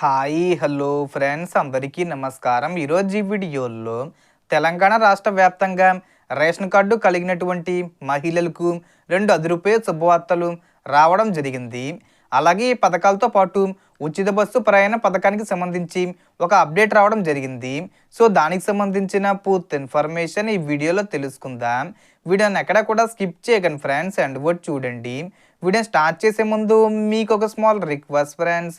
Hi hello friends. అందరికీ నమస్కారం. ఈరోజు ఈ వీడియోలో తెలంగాణ రాష్ట్ర వ్యాప్తంగా రేషన్ కార్డు కలిగినటువంటి మహిళలకు రెండు అదురుపే శుభవార్తలు రావడం జరిగింది. అలాగే ఈ పథకాలతో పాటు ఉచిత బస్సు ప్రయాణ పథకానికి సంబంధించి ఒక అప్డేట్ రావడం జరిగింది. సో దానికి సంబంధించిన పూర్తి ఇన్ఫర్మేషన్ ఈ వీడియోలో తెలుసుకుందాం. వీడియోని ఎక్కడ కూడా స్కిప్ చేయకండి ఫ్రెండ్స్. అండ్ వర్డ్ చూడండి. వీడియో స్టార్ట్ చేసే ముందు మీకు ఒక small request friends.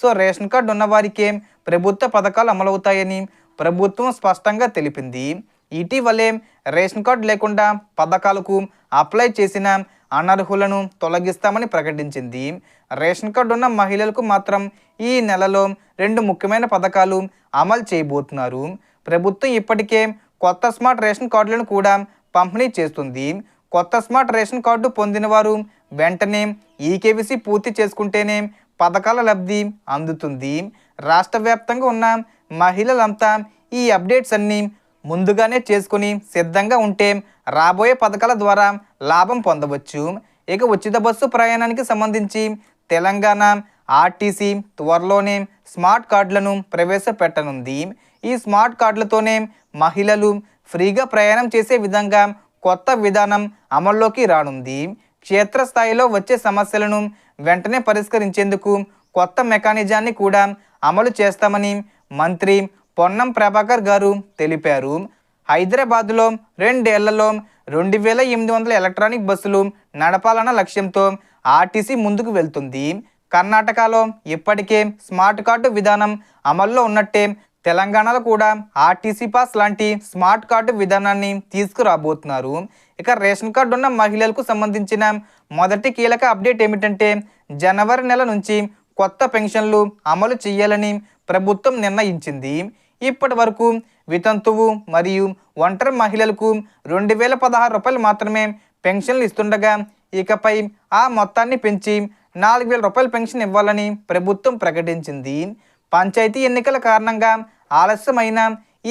So ration card ఉన్నవారికేం ప్రభుత్వ పథకాలు అమలవుతాయని ప్రభుత్వం స్పష్టంగా తెలిపింది. ఇటీవలే రేషన్ కార్డు లేకుండా పథకాలకు అప్లై చేసిన అనర్హులను తొలగిస్తామని ప్రకటించింది. రేషన్ కార్డు ఉన్న మహిళలకు మాత్రం ఈ నెలలో రెండు ముఖ్యమైన పథకాలు అమలు చేయబోతున్నారు. ప్రభుత్వం ఇప్పటికే కొత్త స్మార్ట్ రేషన్ కార్డులను కూడా పంపిణీ చేస్తుంది. కొత్త స్మార్ట్ రేషన్ కార్డు పొందిన వారు వెంటనే ఈకేవీసీ పూర్తి చేసుకుంటేనే పథకాల లబ్ధి అందుతుంది. రాష్ట్ర వ్యాప్తంగా ఉన్న మహిళలంతా ఈ అప్డేట్స్ అన్నీ ముందుగానే చేసుకుని సిద్ధంగా ఉంటే రాబోయే పథకాల ద్వారా లాభం పొందవచ్చు. ఇక ఉచిత బస్సు ప్రయాణానికి సంబంధించి తెలంగాణ ఆర్టీసీ త్వరలోనే స్మార్ట్ కార్డులను ప్రవేశపెట్టనుంది. ఈ స్మార్ట్ కార్డులతోనే మహిళలు ఫ్రీగా ప్రయాణం చేసే విధంగా కొత్త విధానం అమల్లోకి రానుంది. క్షేత్రస్థాయిలో వచ్చే సమస్యలను వెంటనే పరిష్కరించేందుకు కొత్త మెకానిజాన్ని కూడా అమలు చేస్తామని మంత్రి పొన్నం ప్రభాకర్ గారు తెలిపారు. హైదరాబాద్లో రెండేళ్ళలో రెండు వేల ఎనిమిది వందల ఎలక్ట్రానిక్ బస్సులు నడపాలన్న లక్ష్యంతో ఆర్టీసీ ముందుకు వెళ్తుంది. కర్ణాటకలో ఇప్పటికే స్మార్ట్ కార్డు విధానం అమల్లో ఉన్నట్టే తెలంగాణలో కూడా ఆర్టీసీ పాస్ లాంటి స్మార్ట్ కార్డు విధానాన్ని తీసుకురాబోతున్నారు. ఇక రేషన్ కార్డు ఉన్న మహిళలకు సంబంధించిన మొదటి కీలక అప్డేట్ ఏమిటంటే జనవరి నెల నుంచి కొత్త పెన్షన్లు అమలు చేయాలని ప్రభుత్వం నిర్ణయించింది. ఇప్పటి వరకు వితంతువు మరియు ఒంటరి మహిళలకు రెండు వేల పదహారు రూపాయలు మాత్రమే పెన్షన్లు ఇస్తుండగా ఇకపై ఆ మొత్తాన్ని పెంచి నాలుగు వేల రూపాయల పెన్షన్ ఇవ్వాలని ప్రభుత్వం ప్రకటించింది. పంచాయతీ ఎన్నికల కారణంగా ఆలస్యమైన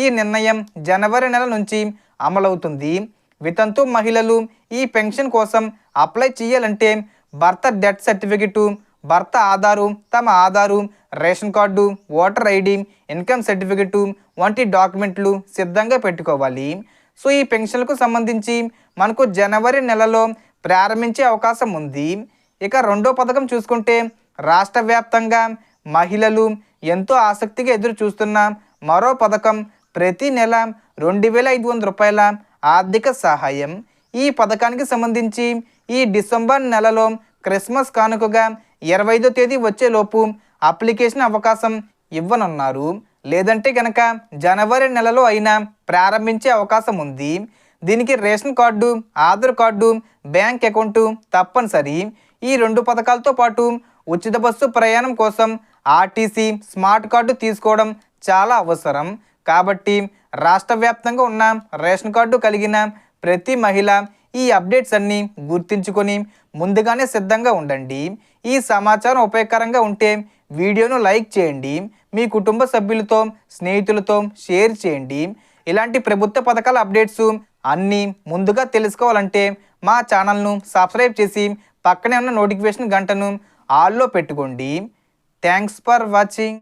ఈ నిర్ణయం జనవరి నెల నుంచి అమలవుతుంది. వితంతు మహిళలు ఈ పెన్షన్ కోసం అప్లై చేయాలంటే భర్త డెత్ సర్టిఫికెటు భర్త ఆధారు తమ Aadhaar ration card voter ID income certificate వంటి డాక్యుమెంట్లు సిద్ధంగా పెట్టుకోవాలి. సో ఈ పెన్షన్లకు సంబంధించి మనకు జనవరి నెలలో ప్రారంభించే అవకాశం ఉంది. ఇక రెండో పథకం చూసుకుంటే రాష్ట్ర వ్యాప్తంగా మహిళలు ఎంతో ఆసక్తిగా ఎదురు చూస్తున్న మరో పథకం ప్రతి నెల రెండు వేల ఐదు వందల రూపాయల ఆర్థిక సహాయం. ఈ పథకానికి సంబంధించి ఈ డిసెంబర్ నెలలో క్రిస్మస్ కానుకగా ఇరవై ఐదో తేదీ వచ్చేలోపు అప్లికేషన్ అవకాశం ఇవ్వనున్నారు. లేదంటే కనుక జనవరి నెలలో అయినా ప్రారంభించే అవకాశం ఉంది. దీనికి ration card Aadhaar card bank account తప్పనిసరి. ఈ రెండు పథకాలతో పాటు ఉచిత బస్సు ప్రయాణం కోసం ఆర్టీసీ స్మార్ట్ కార్డు తీసుకోవడం చాలా అవసరం. కాబట్టి రాష్ట్ర వ్యాప్తంగా ఉన్న రేషన్ కార్డు కలిగిన ప్రతి మహిళ ఈ అప్డేట్స్ అన్నీ గుర్తుంచుకొని ముందుగానే సిద్ధంగా ఉండండి. ఈ సమాచారం ఉపయోగకరంగా ఉంటే వీడియోను లైక్ చేయండి. మీ కుటుంబ సభ్యులతో స్నేహితులతో షేర్ చేయండి. ఇలాంటి ప్రభుత్వ పథకాల అప్డేట్స్ అన్నీ ముందుగా తెలుసుకోవాలంటే మా ఛానల్ను సబ్స్క్రైబ్ చేసి పక్కనే ఉన్న నోటిఫికేషన్ గంటను ఆల్లో పెట్టుకోండి. Thanks for watching.